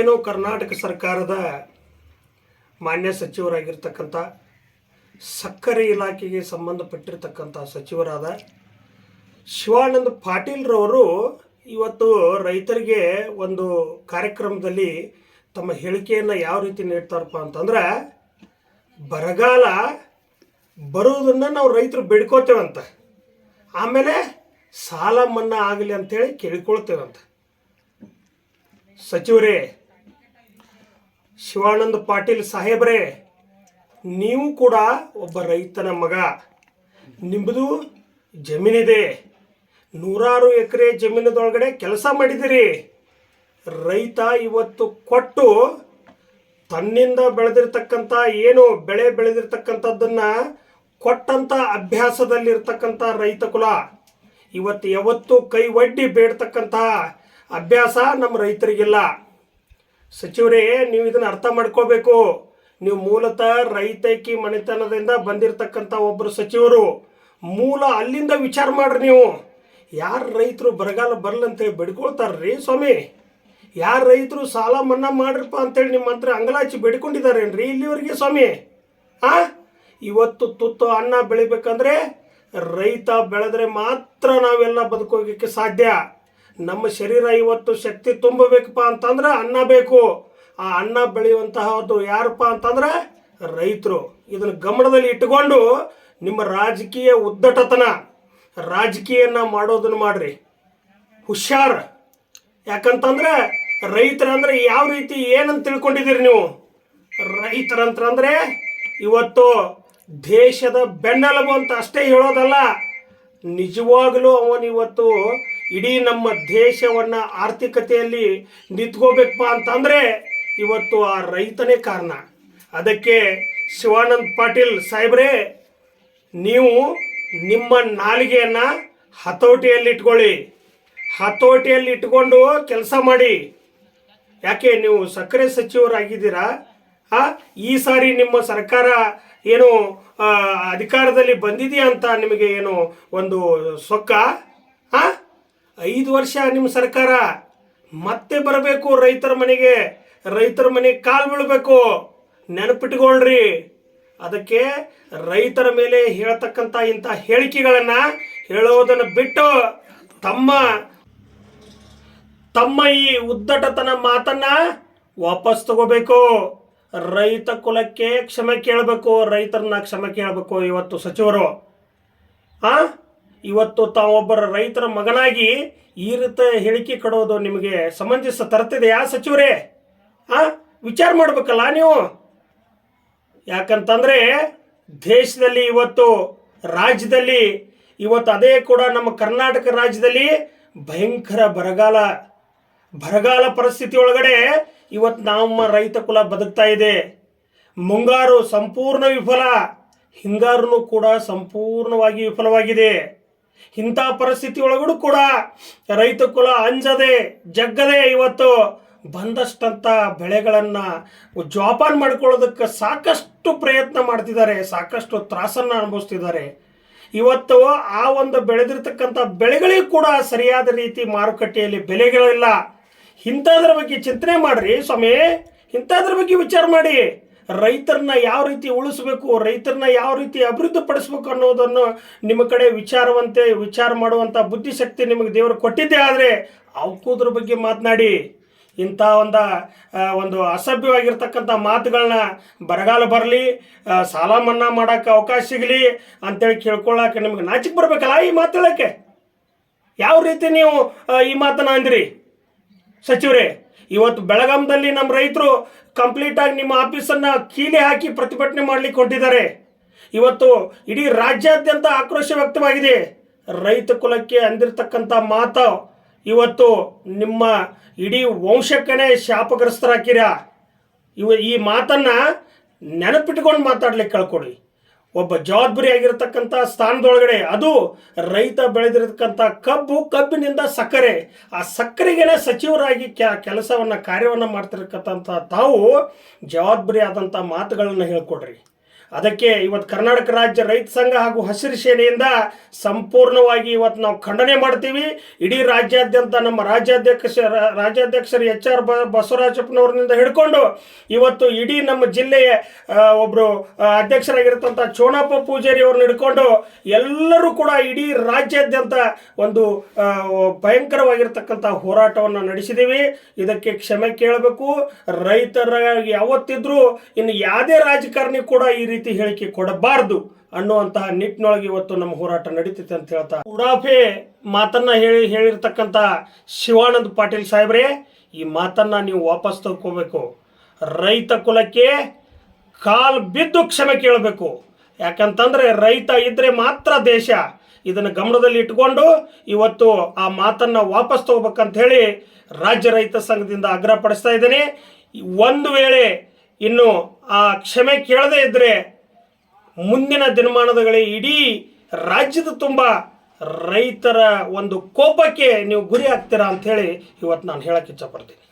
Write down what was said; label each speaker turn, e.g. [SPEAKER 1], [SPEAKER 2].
[SPEAKER 1] ಏನು ಕರ್ನಾಟಕ ಸರ್ಕಾರದ ಮಾನ್ಯ ಸಚಿವರಾಗಿರ್ತಕ್ಕಂಥ ಸಕ್ಕರೆ ಇಲಾಖೆಗೆ ಸಂಬಂಧಪಟ್ಟಿರ್ತಕ್ಕಂಥ ಸಚಿವರಾದ ಶಿವಾನಂದ ಪಾಟೀಲ್ರವರು ಇವತ್ತು ರೈತರಿಗೆ ಒಂದು ಕಾರ್ಯಕ್ರಮದಲ್ಲಿ ತಮ್ಮ ಹೇಳಿಕೆಯನ್ನು ಯಾವ ರೀತಿ ನೀಡ್ತಾರಪ್ಪ ಅಂತಂದ್ರೆ, ಬರಗಾಲ ಬರುವುದನ್ನು ನಾವು ರೈತರು ಬೇಡ್ಕೋತೇವಂತ. ಆಮೇಲೆ ಸಾಲ ಮನ್ನಾ ಆಗಲಿ ಅಂತೇಳಿ ಕೇಳ್ಕೊಳ್ತೇವಂತ. ಸಚಿವರೇ ಶಿವಾನಂದ ಪಾಟೀಲ್ ಸಾಹೇಬ್ರೇ, ನೀವು ಕೂಡ ಒಬ್ಬ ರೈತನ ಮಗ. ನಿಮ್ಮದು ಜಮೀನಿದೆ. ನೂರಾರು ಎಕರೆ ಜಮೀನದೊಳಗಡೆ ಕೆಲಸ ಮಾಡಿದಿರಿ. ರೈತ ಇವತ್ತು ಕೊಟ್ಟು ತನ್ನಿಂದ ಬೆಳೆದಿರ್ತಕ್ಕಂಥ ಏನು ಬೆಳೆ ಬೆಳೆದಿರ್ತಕ್ಕಂಥದ್ದನ್ನು ಕೊಟ್ಟಂಥ ಅಭ್ಯಾಸದಲ್ಲಿರ್ತಕ್ಕಂಥ ರೈತ ಕುಲ, ಇವತ್ತು ಯಾವತ್ತೂ ಕೈ ಒಡ್ಡಿ ಬೇಡ್ತಕ್ಕಂಥ ಅಭ್ಯಾಸ ನಮ್ಮ ರೈತರಿಗಿಲ್ಲ. ಸಚಿವರೇ, ನೀವು ಇದನ್ನು ಅರ್ಥ ಮಾಡ್ಕೋಬೇಕು. ನೀವು ಮೂಲತಃ ರೈತೈಕಿ ಮನೆತನದಿಂದ ಬಂದಿರತಕ್ಕಂಥ ಒಬ್ಬರು ಸಚಿವರು, ಮೂಲ ಅಲ್ಲಿಂದ ವಿಚಾರ ಮಾಡ್ರಿ ನೀವು. ಯಾರು ರೈತರು ಬರಗಾಲ ಬರಲಂತೇಳಿ ಬೇಡ್ಕೊಳ್ತಾರ್ರಿ ಸ್ವಾಮಿ. ಯಾರು ರೈತರು ಸಾಲ ಮನ್ನಾ ಮಾಡ್ರಪ್ಪ ಅಂತೇಳಿ ನಿಮ್ಮ ಹತ್ರ ಅಂಗಲಾಚಿ ಬೇಡ್ಕೊಂಡಿದ್ದಾರೇನ್ರಿ ಇಲ್ಲಿವರೆಗೆ ಸ್ವಾಮಿ? ಆ? ಇವತ್ತು ತುತ್ತು ಅನ್ನ ಬೆಳಿಬೇಕಂದ್ರೆ ರೈತ ಬೆಳೆದ್ರೆ ಮಾತ್ರ ನಾವೆಲ್ಲ ಬದುಕೋಗಕ್ಕೆ ಸಾಧ್ಯ. ನಮ್ಮ ಶರೀರ ಇವತ್ತು ಶಕ್ತಿ ತುಂಬಬೇಕಪ್ಪ ಅಂತಂದ್ರೆ ಅನ್ನ ಬೇಕು. ಆ ಅನ್ನ ಬೆಳೆಯುವಂತಹದ್ದು ಯಾರಪ್ಪ ಅಂತಂದ್ರೆ ರೈತರು. ಇದನ್ನು ಗಮನದಲ್ಲಿ ಇಟ್ಟುಕೊಂಡು ನಿಮ್ಮ ರಾಜಕೀಯ ಉದ್ದಟತನ ರಾಜಕೀಯನ ಮಾಡೋದನ್ನು ಮಾಡ್ರಿ. ಹುಷಾರ್. ಯಾಕಂತಂದ್ರೆ ರೈತರಂದ್ರೆ ಯಾವ ರೀತಿ ಏನಂತ ತಿಳ್ಕೊಂಡಿದ್ದೀರಿ ನೀವು? ರೈತರಂತಂದ್ರೆ ಇವತ್ತು ದೇಶದ ಬೆನ್ನೆಲುಬು ಅಂತ ಅಷ್ಟೇ ಹೇಳೋದಲ್ಲ, ನಿಜವಾಗಲೂ ಅವನು ಇವತ್ತು ಇಡೀ ನಮ್ಮ ದೇಶವನ್ನ ಆರ್ಥಿಕತೆಯಲ್ಲಿ ನಿಂತ್ಕೋಬೇಕಪ್ಪ ಅಂತಂದ್ರೆ ಇವತ್ತು ಆ ರೈತನೇ ಕಾರಣ. ಅದಕ್ಕೆ ಶಿವಾನಂದ್ ಪಾಟೀಲ್ ಸಾಹೇಬ್ರೇ, ನೀವು ನಿಮ್ಮ ನಾಲಿಗೆಯನ್ನ ಹತೋಟಿಯಲ್ಲಿ ಇಟ್ಕೊಳ್ಳಿ. ಹತೋಟಿಯಲ್ಲಿ ಇಟ್ಕೊಂಡು ಕೆಲಸ ಮಾಡಿ. ಯಾಕೆ ನೀವು ಸಕ್ಕರೆ ಸಚಿವರಾಗಿದ್ದೀರಾ? ಈ ಸಾರಿ ನಿಮ್ಮ ಸರ್ಕಾರ ಏನು ಅಧಿಕಾರದಲ್ಲಿ ಬಂದಿದೆಯಾ ಅಂತ ನಿಮಗೆ ಏನು ಒಂದು ಸೊಕ್ಕ? ಆ? ಐದು ವರ್ಷ ನಿಮ್ಮ ಸರ್ಕಾರ, ಮತ್ತೆ ಬರಬೇಕು ರೈತರ ಮನೆಗೆ ರೈತರ ಮನೆಗೆ ಕಾಲು ಬೀಳಬೇಕು. ನೆನಪಿಟ್ಕೊಳ್ರಿ. ಅದಕ್ಕೆ ರೈತರ ಮೇಲೆ ಹೇಳ್ತಕ್ಕಂಥ ಇಂಥ ಹೇಳಿಕೆಗಳನ್ನು ಹೇಳೋದನ್ನು ಬಿಟ್ಟು ತಮ್ಮ ತಮ್ಮ ಈ ಉದ್ದಟತನ ಮಾತನ್ನ ವಾಪಸ್ ತಗೋಬೇಕು. ರೈತ ಕುಲಕ್ಕೆ ಕ್ಷಮೆ ಕೇಳಬೇಕು, ರೈತರನ್ನ ಕ್ಷಮೆ ಕೇಳಬೇಕು ಇವತ್ತು ಸಚಿವರು. ಆ? ಇವತ್ತು ತಾವೊಬ್ಬರ ರೈತರ ಮಗನಾಗಿ ಈ ರೀತಿ ಹೇಳಿಕೆ ಕೊಡೋದು ನಿಮಗೆ ಸಂಬಂಧಿಸ ತರ್ತಿದೆಯಾ ಸಚಿವರೇ? ಆ, ವಿಚಾರ ಮಾಡ್ಬೇಕಲ್ಲ ನೀವು. ಯಾಕಂತಂದ್ರೆ ದೇಶದಲ್ಲಿ ಇವತ್ತು, ರಾಜ್ಯದಲ್ಲಿ ಇವತ್ತು ಅದೇ ಕೂಡ ನಮ್ಮ ಕರ್ನಾಟಕ ರಾಜ್ಯದಲ್ಲಿ ಭಯಂಕರ ಬರಗಾಲ. ಬರಗಾಲ ಪರಿಸ್ಥಿತಿ ಒಳಗಡೆ ಇವತ್ತು ನಮ್ಮ ರೈತ ಕುಲ ಬದುಕ್ತಾ ಇದೆ. ಮುಂಗಾರು ಸಂಪೂರ್ಣ ವಿಫಲ. ಹಿಂಗಾರು ಕೂಡ ಸಂಪೂರ್ಣವಾಗಿ ವಿಫಲವಾಗಿದೆ. ಇಂಥ ಪರಿಸ್ಥಿತಿ ಒಳಗಡೆ ಕೂಡ ರೈತ ಕುಲ ಅಂಜದೆ, ಜಗ್ಗದೆ ಇವತ್ತು ಬಂದಷ್ಟಂತ ಬೆಳೆಗಳನ್ನು ಜೋಪಾನ ಮಾಡ್ಕೊಳ್ಳೋದಕ್ಕೆ ಸಾಕಷ್ಟು ಪ್ರಯತ್ನ ಮಾಡ್ತಿದ್ದಾರೆ, ಸಾಕಷ್ಟು ತ್ರಾಸನ್ನು ಅನುಭವಿಸ್ತಿದ್ದಾರೆ. ಇವತ್ತು ಆ ಒಂದು ಬೆಳೆದಿರ್ತಕ್ಕಂಥ ಬೆಳೆಗಳಿಗೂ ಕೂಡ ಸರಿಯಾದ ರೀತಿ ಮಾರುಕಟ್ಟೆಯಲ್ಲಿ ಬೆಲೆಗಳಿಲ್ಲ. ಇಂಥದ್ರ ಬಗ್ಗೆ ಚಿಂತನೆ ಮಾಡ್ರಿ ಸ್ವಾಮಿ, ಇಂಥದ್ರ ಬಗ್ಗೆ ವಿಚಾರ ಮಾಡಿ. ರೈತರನ್ನ ಯಾವ ರೀತಿ ಉಳಿಸ್ಬೇಕು, ರೈತರನ್ನ ಯಾವ ರೀತಿ ಅಭಿವೃದ್ಧಿ ಪಡಿಸ್ಬೇಕು ಅನ್ನೋದನ್ನು ನಿಮ್ಮ ಕಡೆ ವಿಚಾರವಂತೆ, ವಿಚಾರ ಮಾಡುವಂಥ ಬುದ್ಧಿಶಕ್ತಿ ನಿಮಗೆ ದೇವರು ಕೊಟ್ಟಿದ್ದೆ ಆದರೆ ಅವಕ್ಕೂದ್ರ ಬಗ್ಗೆ ಮಾತನಾಡಿ. ಇಂಥ ಒಂದು ಒಂದು ಅಸಭ್ಯವಾಗಿರ್ತಕ್ಕಂಥ ಮಾತುಗಳನ್ನ ಬರಗಾಲ ಬರಲಿ ಸಾಲ ಮನ್ನಾ ಮಾಡೋಕ್ಕೆ ಅವಕಾಶ ಸಿಗಲಿ ಅಂತೇಳಿ ಕೇಳ್ಕೊಳ್ಳೋಕೆ ನಿಮ್ಗೆ ನಾಚಿಕೆ ಬರ್ಬೇಕಲ್ಲ ಈ ಮಾತು ಯಾವ ರೀತಿ ನೀವು ಈ ಮಾತನ್ನ ಅಂದ್ರಿ? ಸಚಿವರೇ. ಇವತ್ತು ಬೆಳಗಾಂದಲ್ಲಿ ನಮ್ಮ ರೈತರು ಕಂಪ್ಲೀಟ್ ಆಗಿ ನಿಮ್ಮ ಆಫೀಸನ್ನ ಕೀಲಿ ಹಾಕಿ ಪ್ರತಿಭಟನೆ ಮಾಡ್ಲಿಕ್ಕೆ ಹೊಂಟಿದ್ದಾರೆ. ಇವತ್ತು ಇಡೀ ರಾಜ್ಯಾದ್ಯಂತ ಆಕ್ರೋಶ ವ್ಯಕ್ತವಾಗಿದೆ. ರೈತ ಕುಲಕ್ಕೆ ಅಂದಿರ್ತಕ್ಕಂಥ ಮಾತು ಇವತ್ತು ನಿಮ್ಮ ಇಡೀ ವಂಶಕ್ಕನೇ ಶಾಪಗ್ರಸ್ತರಾಕಿರ ಇವ ಈ ಮಾತನ್ನ ನೆನಪಿಟ್ಕೊಂಡು ಮಾತಾಡ್ಲಿಕ್ಕೆ ಕಳ್ಕೊಡಿ. ಒಬ್ಬ ಜವಾಬ್ದಾರಿ ಆಗಿರತಕ್ಕಂಥ ಸ್ಥಾನದೊಳಗಡೆ ಅದು ರೈತ ಬೆಳೆದಿರತಕ್ಕಂಥ ಕಬ್ಬು ಕಬ್ಬಿನಿಂದ ಸಕ್ಕರೆ. ಆ ಸಕ್ಕರೆಗೆನೆ ಸಚಿವರಾಗಿ ಕೆಲಸವನ್ನು ಕಾರ್ಯವನ್ನು ಮಾಡ್ತಿರ್ತಕ್ಕಂಥ ತಾವು ಜವಾಬ್ದಾರಿ ಆದಂಥ ಮಾತುಗಳನ್ನು ಹೇಳ್ಕೊಡ್ರಿ. ಅದಕ್ಕೆ ಇವತ್ತು ಕರ್ನಾಟಕ ರಾಜ್ಯ ರೈತ ಸಂಘ ಹಾಗೂ ಹಸಿರು ಸೇನೆಯಿಂದ ಸಂಪೂರ್ಣವಾಗಿ ಇವತ್ತು ನಾವು ಖಂಡನೆ ಮಾಡ್ತೀವಿ. ಇಡೀ ರಾಜ್ಯಾದ್ಯಂತ ನಮ್ಮ ರಾಜ್ಯಾಧ್ಯಕ್ಷ, ರಾಜ್ಯಾಧ್ಯಕ್ಷರು ಎಚ್ ಆರ್ ಬಸವರಾಜಪ್ಪನವ್ರನಿಂದ ಹಿಡ್ಕೊಂಡು ಇವತ್ತು ಇಡೀ ನಮ್ಮ ಜಿಲ್ಲೆಯ ಒಬ್ಬರು ಅಧ್ಯಕ್ಷರಾಗಿರ್ತಂಥ ಚೋಣಪ್ಪ ಪೂಜಾರಿ ಅವ್ರನ್ನ ಹಿಡ್ಕೊಂಡು ಎಲ್ಲರೂ ಕೂಡ ಇಡೀ ರಾಜ್ಯಾದ್ಯಂತ ಒಂದು ಭಯಂಕರವಾಗಿರ್ತಕ್ಕಂಥ ಹೋರಾಟವನ್ನು ನಡೆಸಿದ್ದೀವಿ ಇದಕ್ಕೆ ಕ್ಷಮೆ ಕೇಳಬೇಕು. ರೈತರ ಯಾವತ್ತಿದ್ರೂ ಇನ್ನು ಯಾವುದೇ ರಾಜಕಾರಣಿ ಕೂಡ ಈ ರೀತಿ ಹೇಳಿಕೆ ಕೊಡಬಾರದು ಅನ್ನುವಂತಹ ನಿಟ್ಟಿನೊಳಗೆ ಇವತ್ತು ನಮ್ಮ ಹೋರಾಟ ನಡೀತೈತೆ ಅಂತ ಹೇಳ್ತಾ ಉಡಾಫೆ ಮಾತನ್ನ ಹೇಳಿ ಹೇಳಿರ್ತಕ್ಕಂಥ ಶಿವಾನಂದ್ ಪಾಟೀಲ್ ಸಾಹೇಬ್ರೆ, ಈ ಮಾತನ್ನ ನೀವು ವಾಪಸ್ ತಗೋಬೇಕು. ರೈತ ಕುಲಕ್ಕೆ ಕಾಲ್ ಬಿದ್ದು ಕ್ಷಮೆ ಕೇಳಬೇಕು. ಯಾಕಂತಂದ್ರೆ ರೈತ ಇದ್ರೆ ಮಾತ್ರ ದೇಶ. ಇದನ್ನು ಗಮನದಲ್ಲಿ ಇಟ್ಕೊಂಡು ಇವತ್ತು ಆ ಮಾತನ್ನ ವಾಪಸ್ ತಗೋಬೇಕಂತ ಹೇಳಿ ರಾಜ್ಯ ರೈತ ಸಂಘದಿಂದ ಆಗ್ರಹ ಪಡಿಸ್ತಾ ಇದ್ದೇನೆ ಒಂದು ವೇಳೆ ಇನ್ನು ಆ ಕ್ಷಮೆ ಕೇಳದೇ ಇದ್ರೆ ಮುಂದಿನ ದಿನಮಾನದಗಳೇ ಇಡೀ ರಾಜ್ಯದ ತುಂಬ ರೈತರ ಒಂದು ಕೋಪಕ್ಕೆ ನೀವು ಗುರಿ ಆಗ್ತೀರಾ ಹೇಳಿ ಇವತ್ತು ನಾನು ಹೇಳಕ್ಕೆ ಇಚ್ಛಪಡ್ತೀನಿ.